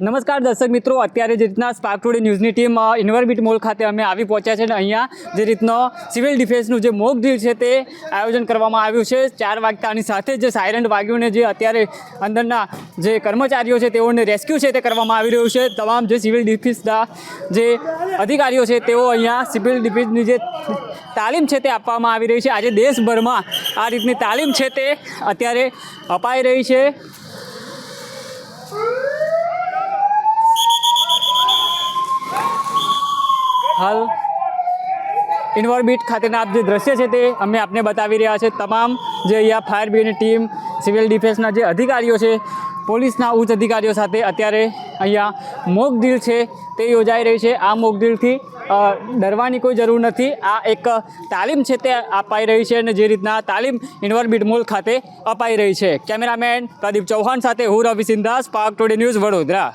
નમસ્કાર દર્શક મિત્રો, અત્યારે જે રીતના સ્પાર્ક ટુડે ન્યૂઝની ટીમ ઇન્વરબીટ મોલ ખાતે અમે આવી પહોંચ્યા છે અને અહીંયા જે રીતનો સિવિલ ડિફેન્સનું જે મોક ડ્રીલ છે તે આયોજન કરવામાં આવ્યું છે. ચાર વાગતાની સાથે જે સાયરન વાગ્યું જે અત્યારે અંદરના જે કર્મચારીઓ છે તેઓને રેસ્ક્યુ છે તે કરવામાં આવી રહ્યું છે. તમામ જે સિવિલ ડિફેન્સના જે અધિકારીઓ છે તેઓ અહીંયા સિવિલ ડિફેન્સની જે તાલીમ છે તે આપવામાં આવી રહી છે. આજે દેશભરમાં આ રીતની તાલીમ છે તે અત્યારે અપાઈ રહી છે. હાલ ઇન્વોર્બિટ ખાતેના જે દ્રશ્ય છે તે અમે આપને બતાવી રહ્યા છે. તમામ જે અહીંયા ફાયર બ્રિગેડની ટીમ, સિવિલ ડિફેન્સના જે અધિકારીઓ છે, પોલીસના ઉચ્ચ અધિકારીઓ સાથે અત્યારે અહીંયા મોક ડ્રીલ છે તે યોજાઈ રહી છે. આ મોક ડ્રીલથી ડરવાની કોઈ જરૂર નથી. આ એક તાલીમ છે તે અપાઈ રહી છે અને જે રીતના તાલીમ ઇન્વોર્બિટ મોલ ખાતે અપાઈ રહી છે. કેમેરામેન પ્રદીપ ચૌહાણ સાથે હું Ravi Sindhas, park today news Vadodara.